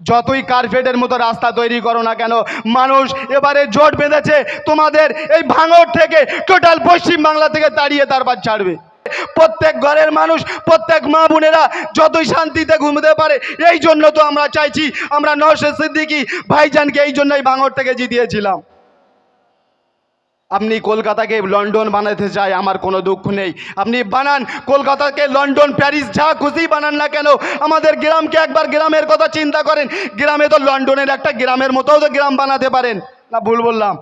যতই কার্পেটের মতো রাস্তা তৈরি করো না কেন, মানুষ এবারে জোট বেঁধেছে, তোমাদের এই ভাঙর থেকে টোটাল পশ্চিম বাংলা থেকে তাড়িয়ে তারপর ছাড়বে। প্রত্যেক ঘরের মানুষ, প্রত্যেক মা বোনেরা যতই শান্তিতে ঘুমতে পারে, এই জন্য তো আমরা চাইছি, আমরা নরসে সিদ্দিকি ভাইজানকে এই জন্যই ভাঙড় থেকে জিতিয়েছিলাম। আপনি কলকাতাকে লন্ডন বানাতে চাই, আমার কোনো দুঃখ নেই। আপনি বানান, কলকাতাকে লন্ডন, প্যারিস, যা খুশি বানান না কেন, আমাদের গ্রামকে একবার গ্রামের কথা চিন্তা করেন। গ্রামে তো লন্ডনের একটা গ্রামের মতোও তো গ্রাম বানাতে পারেন। না, ভুল বললাম।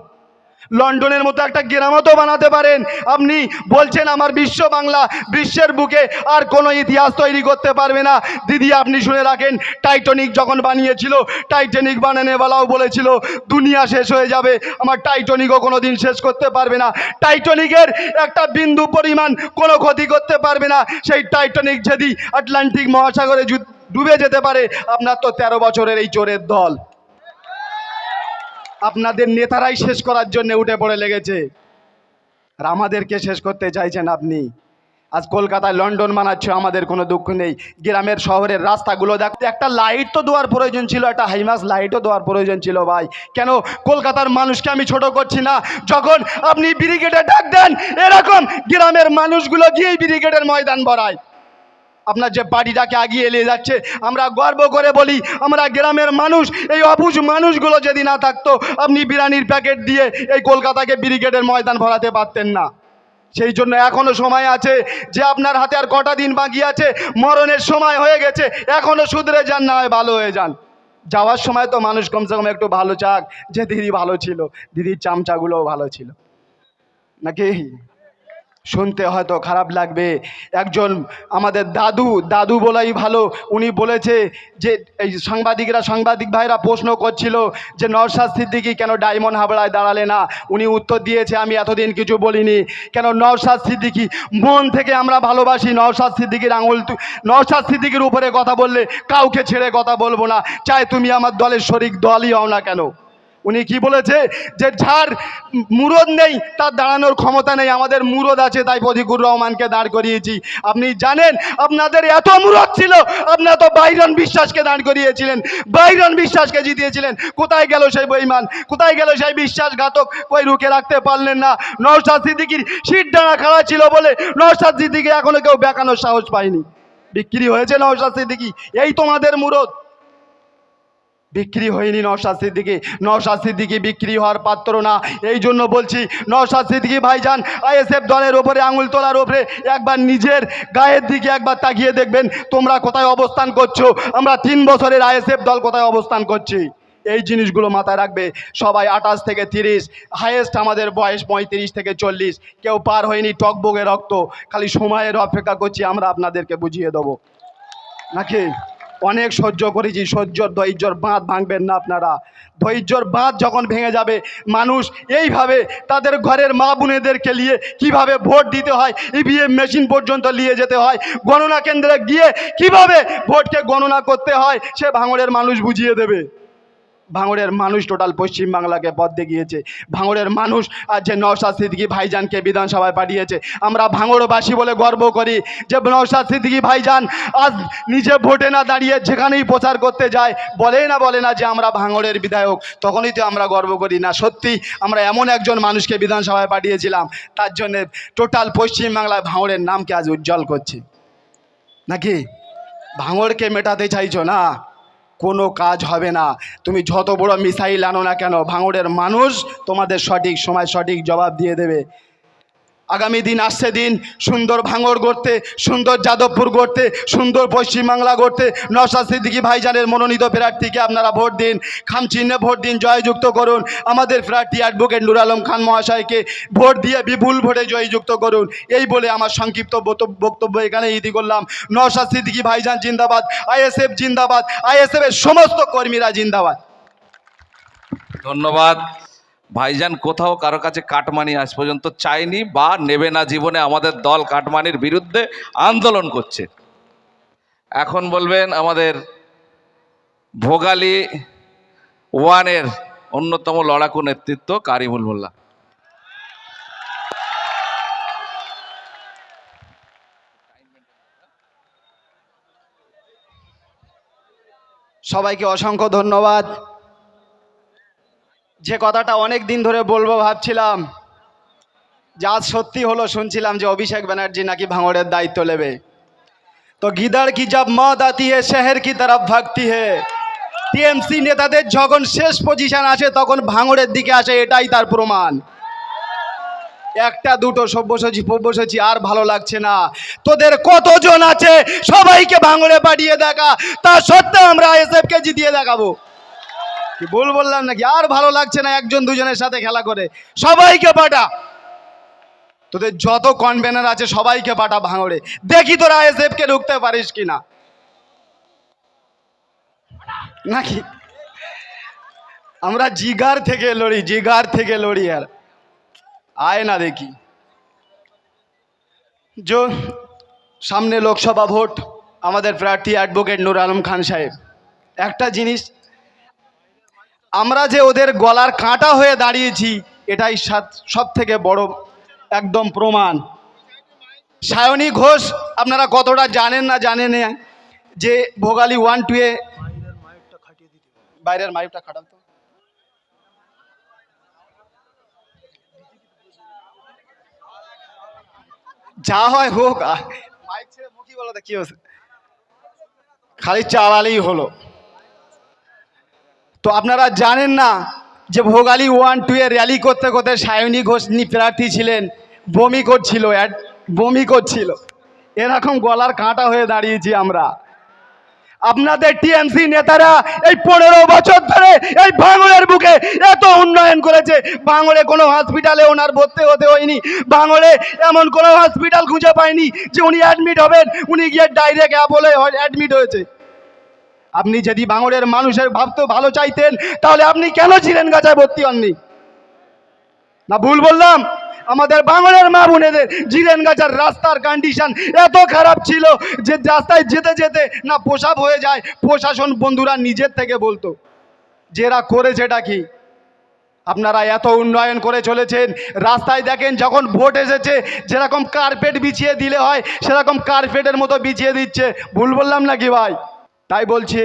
লন্ডনের মতো একটা গ্রামও বানাতে পারেন। আপনি বলছেন আমার বিশ্ব বাংলা, বিশ্বের বুকে আর কোনো ইতিহাস তৈরি করতে পারবে না। দিদি, আপনি শুনে রাখেন টাইটনিক যখন বানিয়েছিল টাইটানিক বানানেওয়ালাও বলেছিল, দুনিয়া শেষ হয়ে যাবে, আমার টাইটনিকও কোনো দিন শেষ করতে পারবে না। টাইটনিকের একটা বিন্দু পরিমাণ কোনো ক্ষতি করতে পারবে না। সেই টাইটনিক যদি আটলান্টিক মহাসাগরে ডুবে যেতে পারে, আপনার তো তেরো বছরের এই চোরের দল। আপনাদের নেতারাই শেষ করার জন্য উঠে পড়ে লেগেছে। আর আমাদেরকে শেষ করতে চাইছেন আপনি। আজ কলকাতায় লন্ডন বানাচ্ছে আমাদের কোনো দুঃখ নেই। গ্রামের শহরের রাস্তাগুলো দেখতে একটা লাইট তো দেওয়ার প্রয়োজন ছিল, একটা হাইমাস লাইটও দেওয়ার প্রয়োজন ছিল ভাই। কেন কলকাতার মানুষকে আমি ছোট করছি না? যখন আপনি ব্রিগেডে ডাক দেন, এরকম গ্রামের মানুষগুলো গিয়েই ব্রিগেডের ময়দান ভরায়। আপনার যে বাড়িটাকে আগিয়ে নিয়ে যাচ্ছে, আমরা গর্ব করে বলি, আমরা গ্রামের মানুষ, এই অবুজ মানুষগুলো যদি না থাকতো, আপনি বিরিয়ানির প্যাকেট দিয়ে এই কলকাতাকে ব্রিগেডের ময়দান ভরাতে পারতেন না। সেই জন্য এখনও সময় আছে যে আপনার হাতে আর কটা দিন বাকি আছে, মরণের সময় হয়ে গেছে, এখনও শুধরে যান, না হয় ভালো হয়ে যান। যাওয়ার সময় তো মানুষ কমসে কম একটু ভালো চাক, যে দিদি ভালো ছিল, দিদির চামচাগুলোও ভালো ছিল। নাকি? শুনতে হয়তো খারাপ লাগবে। একজন আমাদের দাদু দাদু বলাই ভালো, উনি বলেছে যে, এই সাংবাদিকরা, সাংবাদিক ভাইরা প্রশ্ন করছিল যে, নওশাদ সিদ্দিকি কেন ডায়মন্ড হাবড়ায় দাঁড়ালে না? উনি উত্তর দিয়েছে, আমি এতদিন কিছু বলিনি। কেন নওশাদ সিদ্দিকি, মন থেকে আমরা ভালোবাসি নওশাদ সিদ্দিকির আঙুল নওশাদ সিদ্দিকির উপরে কথা বললে কাউকে ছেড়ে কথা বলব না। চাই তুমি আমার দলের শরিক দলই হও না কেন? উনি কি বলেছে? যে যার মুরদ নেই, তার দাঁড়ানোর ক্ষমতা নেই, আমাদের মুরদ আছে, তাই প্রদীকুর রহমানকে দাঁড় করিয়েছি। আপনি জানেন, আপনাদের এত মুরদ ছিল আপনারা তো বাইরন বিশ্বাসকে দাঁড় করিয়েছিলেন। বাইরন বিশ্বাসকে জিতিয়েছিলেন। কোথায় গেল সেই বইমান কোথায় গেল সেই বিশ্বাসঘাতক? কই রুখে রাখতে পারলেন না। নওশাদ সিদ্দিকির সিট ডানা খাড়া ছিল বলে নওশাদ সিদ্দিকি এখনও কেউ বেকানোর সাহস পায়নি। বিক্রি হয়েছে নওশাদ সিদ্দিকি। এই তোমাদের মুরদ। বিক্রি হয়নি নওশাদ সিদ্দিকি। নওশাদ সিদ্দিকি বিক্রি হওয়ার পাত্র না। এই জন্য বলছি, নওশাদ সিদ্দিকি ভাইজান, আইএসএফ দলের ওপরে আঙুল তোলার ওপরে একবার নিজের গায়ের দিকে একবার তাকিয়ে দেখবেন, তোমরা কোথায় অবস্থান করছ? আমরা তিন বছরের আইএসএফ দল কোথায় অবস্থান করছি? এই জিনিসগুলো মাথায় রাখবে সবাই আঠাশ থেকে তিরিশ হায়েস্ট আমাদের বয়স পঁয়ত্রিশ থেকে চল্লিশ। কেউ পার হয়নি, টকবগে রক্ত। খালি সময়ের অপেক্ষা করছি, আমরা আপনাদেরকে বুঝিয়ে দেবো। নাকি? অনেক সহ্য করেছি, সহ্যর ধৈর্যর বাঁধ ভাঙবেন না আপনারা। ধৈর্যর বাঁধ যখন ভেঙে যাবে, মানুষ এইভাবে তাদের ঘরের মা বোনেদেরকে নিয়ে কীভাবে ভোট দিতে হয় ইভিএম মেশিন পর্যন্ত নিয়ে যেতে হয়, গণনা কেন্দ্রে গিয়ে কীভাবে ভোটকে গণনা করতে হয়, সে ভাঙড়ের মানুষ বুঝিয়ে দেবে। ভাঙড়ের মানুষ টোটাল পশ্চিমবাংলাকে পথ দেখিয়েছে। ভাঙড়ের মানুষ আর যে নওশাদ সিদ্দিকি ভাইজানকে বিধানসভায় পাঠিয়েছে। আমরা ভাঙড়বাসী বলে গর্ব করি যে নওশাদ সিদ্দিকি ভাইজান আজ নিজে ভোটে না দাঁড়িয়ে যেখানেই প্রচার করতে যায়, বলে না বলে না যে আমরা ভাঙড়ের বিধায়ক, তখনই তো আমরা গর্ব করি। না, সত্যি আমরা এমন একজন মানুষকে বিধানসভায় পাঠিয়েছিলাম, তার জন্যে টোটাল পশ্চিমবাংলায় ভাঙড়ের নামকে আজ উজ্জ্বল করছে। নাকি? ভাঙড়কে মেটাতে চাইছো না? কোনো কাজ হবে না। তুমি যত বড় মিসাইল আনো না কেন, ভাঙড়ের মানুষ তোমাদের সঠিক সময় সঠিক জবাব দিয়ে দেবে। আগামী দিন আসছে দিন সুন্দর ভাঙড় গড়তে, সুন্দর যাদবপুর গড়তে, সুন্দর পশ্চিমবাংলা গড়তে, নওশাদ সিদ্দিকী ভাইজানের মনোনীত প্রার্থীকে আপনারা ভোট দিন, খামচিহ্নে ভোট দিন, জয়যুক্ত করুন। আমাদের প্রার্থী অ্যাডভোকেট নুর আলম খান মহাশয়কে ভোট দিয়ে বিপুল ভোটে জয়যুক্ত করুন। এই বলে আমার সংক্ষিপ্ত বক্তব্য এখানে ইতি করলাম। নওশাদ সিদ্দিকী ভাইজান জিন্দাবাদ, আইএসএফ জিন্দাবাদ আইএসএফ এর সমস্ত কর্মীরা জিন্দাবাদ। ধন্যবাদ। ভাইজান, কোথাও কারও কাছে কাটমানি আজ পর্যন্ত চায়নি বা নেবে না জীবনে আমাদের দল কাটমানির বিরুদ্ধে আন্দোলন করছে। এখন বলবেন আমাদের ভোগালী ওয়ানের অন্যতম লড়াকু নেতৃত্ব কারিমুল মোল্লা। সবাইকে অসংখ্য ধন্যবাদ। যে কথাটা অনেক দিন ধরে বলব ভাবছিলাম, যে সত্যি হলো শুনছিলাম যে অভিষেক ব্যানার্জি নাকি ভাঙড়ের দায়িত্ব নেবে। তো গিদার কি জব মদ আতি হে, শহর কি তরফ ভাগতি হে? টিএমসি নেতাদের যখন শেষ পজিশন আসে, তখন ভাঙড়ের দিকে আসে, এটাই তার প্রমাণ। একটা দুটো সব্যসাচী, পব্যসাচী আর ভালো লাগছে না। তোদের কতজন আছে? সবাইকে ভাঙড়ে পাঠিয়ে দেখা। তা সত্ত্বেও আমরা আইএসএফ কে জিতিয়ে দেখাবো। কি ভুল বললাম নাকি? আর ভালো লাগছে না একজন দুজনের সাথে খেলা করে। সবাইকে পাঠা তোদের যত কনভেনার আছে সবাইকে পাঠা ভাঙড়ে। দেখি তোরা আইএসএফ কে ঢুকতে পারিস কিনা। নাকি? আমরা জিগার থেকে লড়ি, জিগার থেকে লড়ি আর। আয় না দেখি। जो সামনে লোকসভা ভোট। আমাদের প্রার্থী অ্যাডভোকেট নুর আলম খান সাহেব। একটা জিনিস আমরা যে ওদের গলার কাঁটা হয়ে দাঁড়িয়েছি, এটাই সব থেকে বড় একদম প্রমাণ। সায়নী ঘোষ, আপনারা কতটা জানেন না জানেন যে ভোগালী ওয়ান টুয়ে বাইরের মাইকটা খাটান তো। যা হয় হোক মাইক ছেড়ে মুখই বলো কি হচ্ছে খালি চালালেই হলো। তো আপনারা জানেন না যে Bhogali one two a rally করতে করতে সায়নী ঘোষ প্রার্থী ছিলেন, বমি করছিল, অ্যাড- বমি করছিল। এরকম গলার কাঁটা হয়ে দাঁড়িয়েছি আমরা। আপনাদের টিএমসি নেতারা এই পনেরো বছর ধরে এই ভাঙড়ের বুকে এত উন্নয়ন করেছে। ভাঙড়ে কোনো হসপিটালে ওনার ভর্তি হতে হয়নি। ভাঙড়ে এমন কোনো হসপিটাল খুঁজে পায়নি যে উনি অ্যাডমিট হবেন। উনি গিয়ে ডাইরেক্ট অ্যাপোলে অ্যাডমিট হয়েছে। আপনি যদি ভাঙড়ের মানুষের ভাবতে ভালো চাইতেন, তাহলে আপনি কেন ছিলেন গাছায় ভর্তি হননি? না ভুল বললাম? আমাদের বাংলার মা বোনেদের জিরেন গাছার রাস্তার কন্ডিশন এত খারাপ ছিল যে রাস্তায় যেতে যেতে না পোশাক হয়ে যায়। প্রশাসন বন্ধুরা নিজের থেকে বলতো যেরা করেছে এটা কি? আপনারা এত উন্নয়ন করে চলেছেন। রাস্তায় দেখেন যখন ভোট এসেছে, যেরকম কার্পেট বিছিয়ে দিলে হয়, সেরকম কার্পেটের মতো বিছিয়ে দিচ্ছে। ভুল বললাম নাকি ভাই? তাই বলছি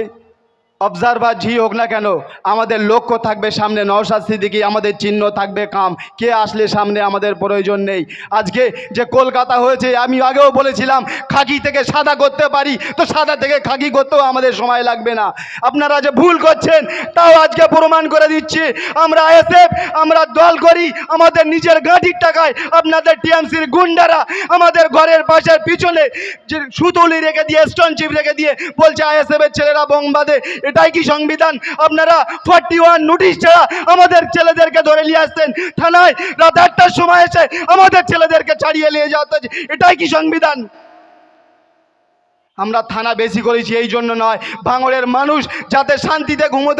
অবজারভার ঝি হোক না কেন, আমাদের লক্ষ্য থাকবে সামনে, নওশাদ সিদ্দিকি, আমাদের চিহ্ন থাকবে কাম। কে আসলে সামনে আমাদের প্রয়োজন নেই? আজকে যে কলকাতা হয়েছে, আমি আগেও বলেছিলাম, খাকি থেকে সাদা করতে পারি, তো সাদা থেকে খাকি করতেও আমাদের সময় লাগবে না। আপনারা যে ভুল করছেন, তাও আজকে প্রমাণ করে দিচ্ছি। আমরা এসএফ, আমরা দল করি, আমাদের নিজের গাঁটির টাকায় আপনাদের টিএমসির গুন্ডারা আমাদের ঘরের পাশের পিছনে যে সুতলি রেখে দিয়ে স্টোন চিপ রেখে দিয়ে বলছে আইএসএফ এর ছেলেরা বোমবাদে এটাই কি সংবিধান? আপনারা ফর্টি ওয়ান নোটিশ ছাড়া আমাদের ছেলেদেরকে ধরে নিয়ে আসতেন থানায় রাত আটটার সময় এসে আমাদের ছেলেদেরকে ছাড়িয়ে নিয়ে যাওয়া এটাই কি সংবিধান? আমরা থানা বেশি করেছি, এই জন্য নয়। ভাঙড়ের মানুষ যাতে শান্তিতে ঘুমোতে